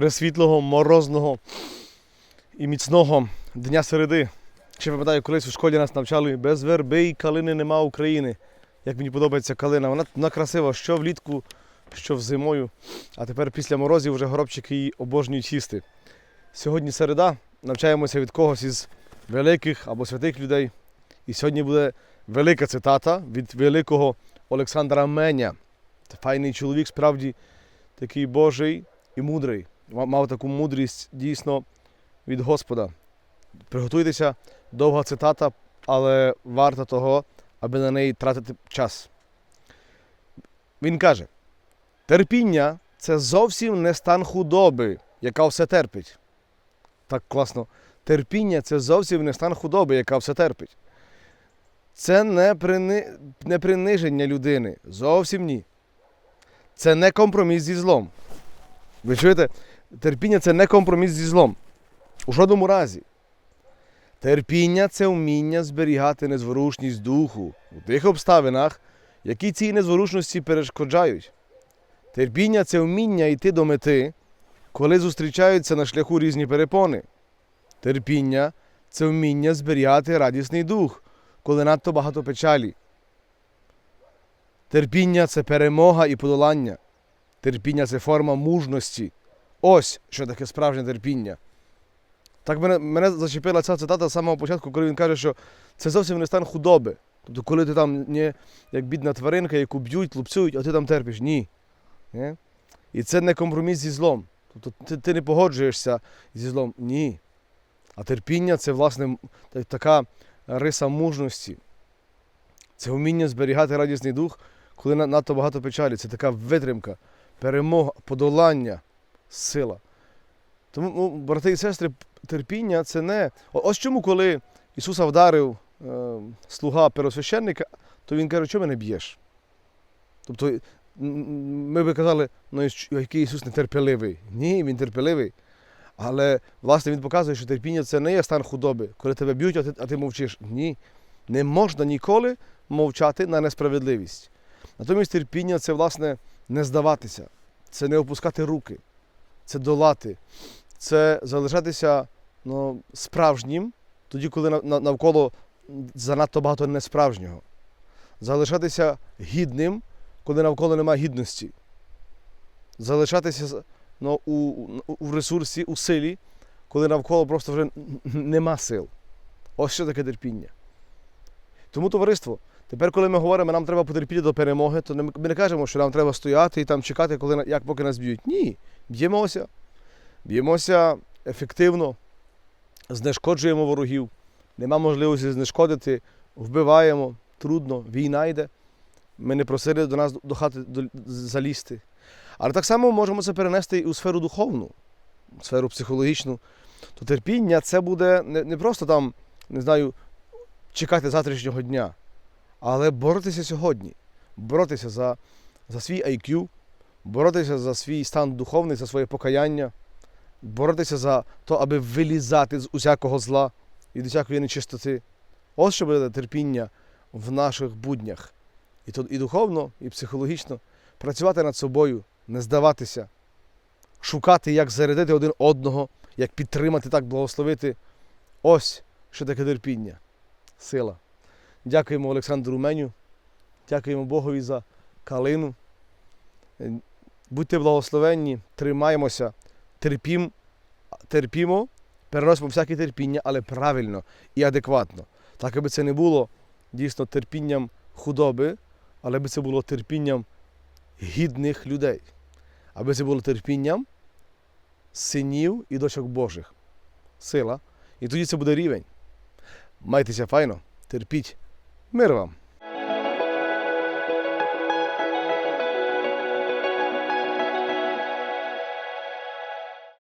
пресвітлого, морозного і міцного дня середи. Ще пам'ятаю, колись у школі нас навчали без верби і калини нема України. Як мені подобається калина. Вона, вона красива, що влітку, що взимою. А тепер після морозів вже горобчики її обожнюють їсти. Сьогодні середа, навчаємося від когось із великих або святих людей. І сьогодні буде велика цитата від великого Олександра Меня. Файний чоловік, справді такий Божий і мудрий. Ма- Мав таку мудрість дійсно від Господа. Приготуйтеся, довга цитата, але варта того, аби на неї тратити час. Він каже: терпіння це зовсім не стан худоби, яка все терпить. Так класно. Терпіння це зовсім не стан худоби, яка все терпить. Це не, прини... не приниження людини. Зовсім ні. Це не компроміс зі злом. Ви чуєте? Терпіння це не компроміс зі злом. У жодному разі. Терпіння це вміння зберігати незворушність духу у тих обставинах, які цій незворушності перешкоджають. Терпіння це вміння йти до мети, коли зустрічаються на шляху різні перепони. Терпіння це вміння зберігати радісний дух, коли надто багато печалі. Терпіння це перемога і подолання. Терпіння це форма мужності. Ось що таке справжнє терпіння. Так мене, мене зачепила ця цитата з самого початку, коли він каже, що це зовсім не стан худоби. Тобто, коли ти там не як бідна тваринка, яку б'ють, лупцюють, а ти там терпиш. Ні. Ні? І це не компроміс зі злом. Тобто ти, ти не погоджуєшся зі злом. Ні. А терпіння це, власне, така риса мужності. Це вміння зберігати радісний дух, коли надто багато печалі. Це така витримка, перемога, подолання, сила. Тому, ну, брати і сестри, терпіння це не. Ось чому, коли Ісуса вдарив е, слуга первосвященника, то він каже, чого мене б'єш? Тобто, ми би казали, ну який Ісус нетерпеливий. Ні, він терпеливий. Але власне він показує, що терпіння це не є стан худоби, коли тебе б'ють, а ти, а ти мовчиш. Ні. Не можна ніколи мовчати на несправедливість. Натомість терпіння це, власне, не здаватися, це не опускати руки, це долати, це залишатися ну, справжнім, тоді, коли на- на- навколо занадто багато несправжнього. Залишатися гідним, коли навколо немає гідності. Залишатися ну, у, у- ресурсі, у силі, коли навколо просто вже нема сил. Ось що таке терпіння. Тому, товариство, тепер, коли ми говоримо, нам треба потерпіти до перемоги, то ми не кажемо, що нам треба стояти і там чекати, коли, як поки нас б'ють. Ні. Б'ємося. Б'ємося ефективно, знешкоджуємо ворогів. Нема можливості знешкодити, вбиваємо, трудно, війна йде. Ми не просили до нас до хати залізти. Але так само можемо це перенести і у сферу духовну, у сферу психологічну. То терпіння це буде не, не просто там, не знаю, чекати завтрашнього дня, але боротися сьогодні, боротися за, за свій IQ, боротися за свій стан духовний, за своє покаяння, боротися за те, аби вилізати з усякого зла і до всякої нечистоти. Ось що буде терпіння в наших буднях. І тут і духовно, і психологічно працювати над собою, не здаватися, шукати, як зарядити один одного, як підтримати, так благословити. Ось що таке терпіння, сила. Дякуємо Олександру Меню, дякуємо Богові за калину. Будьте благословенні, тримаємося, терпім, терпімо, переносимо всяке терпіння, але правильно і адекватно. Так, аби це не було дійсно терпінням худоби, але аби це було терпінням гідних людей, аби це було терпінням синів і дочок Божих. Сила. І тоді це буде рівень. Майтеся файно, терпіть. Мир вам!